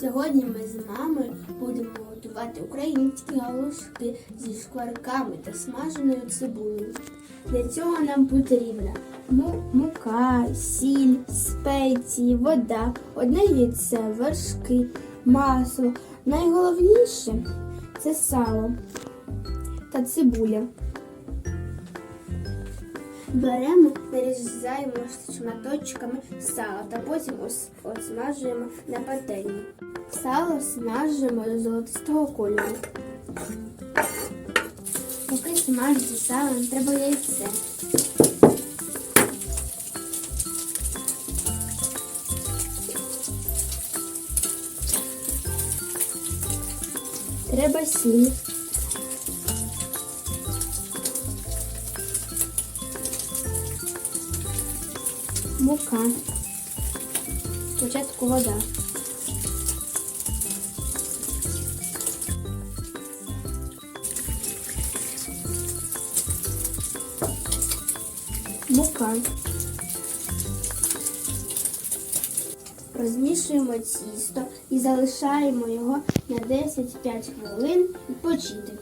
Сьогодні ми з мамою будемо готувати українські галушки зі шкварками та смаженою цибулею. Для цього нам потрібна мука, сіль, спеції, вода, одне яйце, вершки, масло. Найголовніше це сало та цибуля. Беремо, нарізаємо шматочками сала та потім ос- осмажуємо на пательні. Сало смажимо до золотистого кольору. Поки смажиться сало, треба яйце. Треба сіль. Мука. Спочатку вода. Мука. Розмішуємо тісто і залишаємо його на 10-5 хвилин відпочити.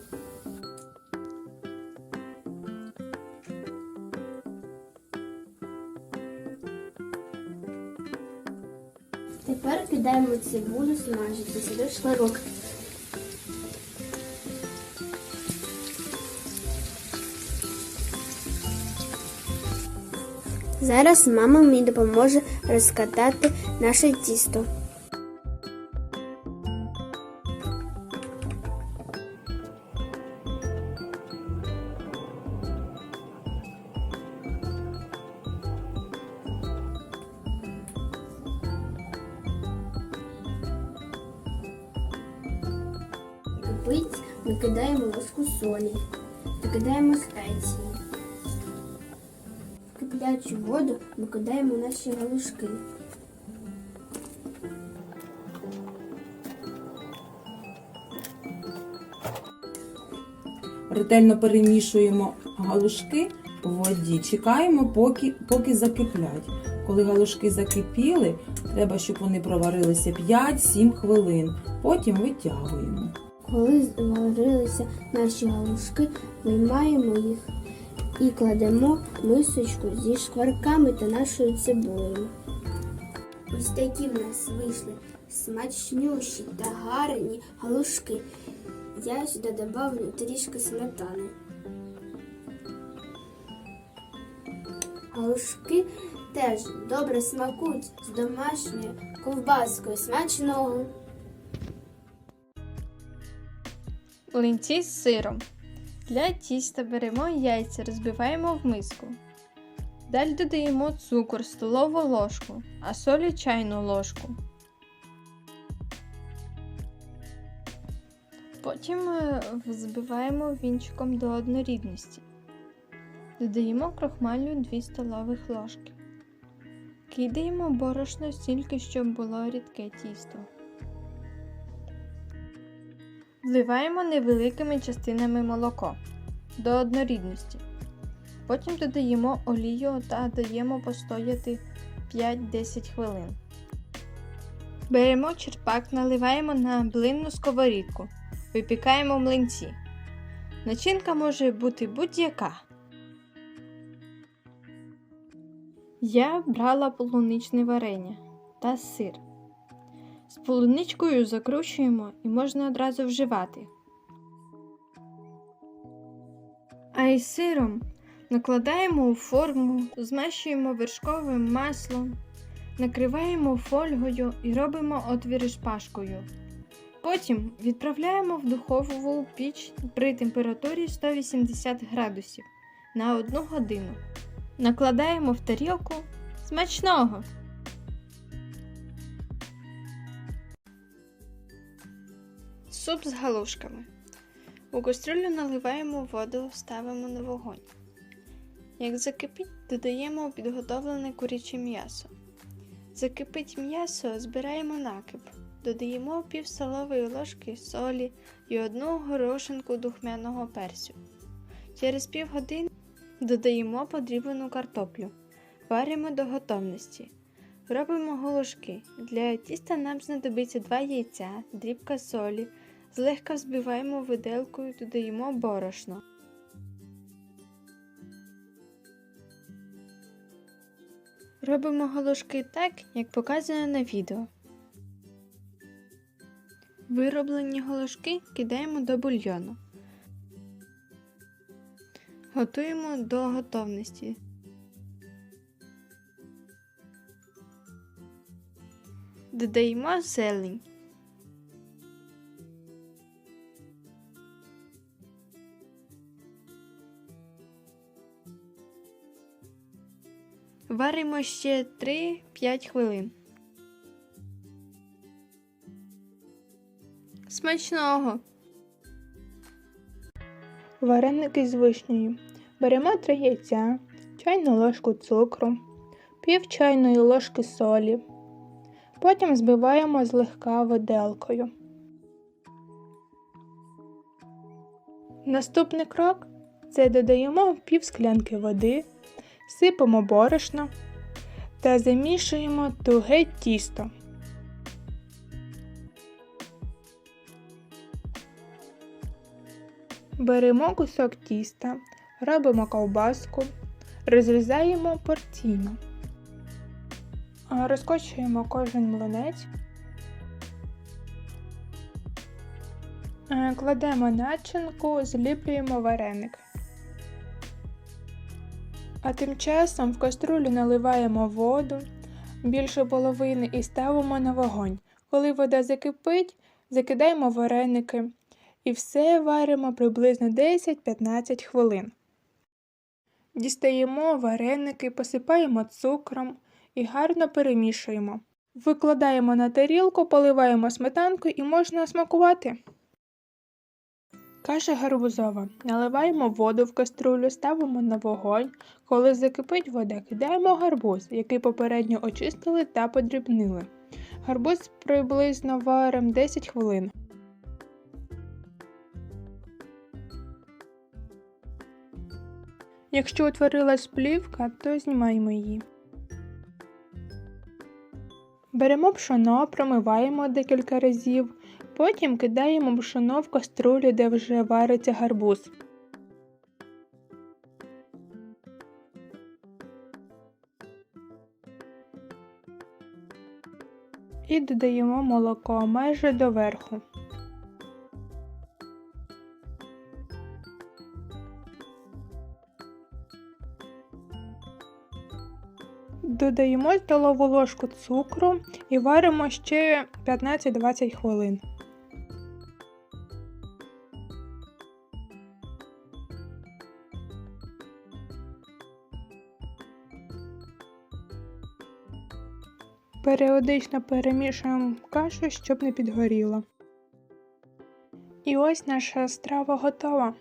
Тепер цибулю смажитися до шкварок. Зараз мама мені допоможе розкатати наше тісто. Кипить, ми кидаємо ложку солі, викидаємо спеції. В киплячу воду викидаємо наші галушки. Ретельно перемішуємо галушки в воді, чекаємо, поки, поки закиплять. Коли галушки закипіли, треба, щоб вони проварилися 5-7 хвилин. Потім витягуємо. Коли зварилися наші галушки, виймаємо їх і кладемо мисочку зі шкварками та нашою цибулею. Ось такі в нас вийшли смачнющі та гарні галушки. Я сюди додавлю трішки сметани. Галушки теж добре смакують з домашньою ковбаскою смачного. Млинці з сиром. Для тіста беремо яйця, розбиваємо в миску. Далі додаємо цукор, столову ложку, а солі чайну ложку. Потім е, взбиваємо вінчиком до однорідності. Додаємо крохмалю 2 столових ложки. Кидаємо борошно стільки, щоб було рідке тісто. Вливаємо невеликими частинами молоко до однорідності. Потім додаємо олію та даємо постояти 5-10 хвилин. Беремо черпак, наливаємо на блинну сковорідку, випікаємо млинці. Начинка може бути будь-яка. Я брала полуничне варення та сир. З полуничкою закручуємо і можна одразу вживати. А із сиром накладаємо у форму, змащуємо вершковим маслом, накриваємо фольгою і робимо отвіри шпажкою. Потім відправляємо в духову піч при температурі 180 градусів на 1 годину. Накладаємо в тарілку смачного! Суп з галушками. У кастрюлю наливаємо воду, ставимо на вогонь. Як закипить, додаємо підготовлене куряче м'ясо. Закипить м'ясо, збираємо накип. Додаємо пів столової ложки солі і одну горошинку духмяного перцю. Через півгодини додаємо подріблену картоплю. Варимо до готовності. Робимо галушки. Для тіста нам знадобиться 2 яйця, дрібка солі. Злегка взбиваємо виделкою, додаємо борошно. Робимо галушки так, як показано на відео. Вироблені галушки кидаємо до бульйону. Готуємо до готовності. Додаємо зелень. Варимо ще 3-5 хвилин. Смачного! Вареники з вишнею. Беремо 3 яйця, чайну ложку цукру, пів чайної ложки солі. Потім збиваємо злегка виделкою. Наступний крок це додаємо пів склянки води, сипемо борошно та замішуємо туге тісто. Беремо кусок тіста, робимо ковбаску, розрізаємо порційно. Розкочуємо кожен млинець. Кладемо начинку, зліплюємо вареник. А тим часом в каструлю наливаємо воду більше половини і ставимо на вогонь. Коли вода закипить, закидаємо вареники і все варимо приблизно 10-15 хвилин. Дістаємо вареники, посипаємо цукром і гарно перемішуємо. Викладаємо на тарілку, поливаємо сметанкою і можна смакувати. Каша гарбузова. Наливаємо воду в каструлю, ставимо на вогонь. Коли закипить вода, кидаємо гарбуз, який попередньо очистили та подрібнили. Гарбуз приблизно варимо 10 хвилин. Якщо утворилась плівка, то знімаємо її. Беремо пшоно, промиваємо декілька разів, потім кидаємо пшоно в каструлю, де вже вариться гарбуз. І додаємо молоко майже до верху. Додаємо столову ложку цукру і варимо ще 15-20 хвилин. Періодично перемішуємо кашу, щоб не підгоріла. І ось наша страва готова.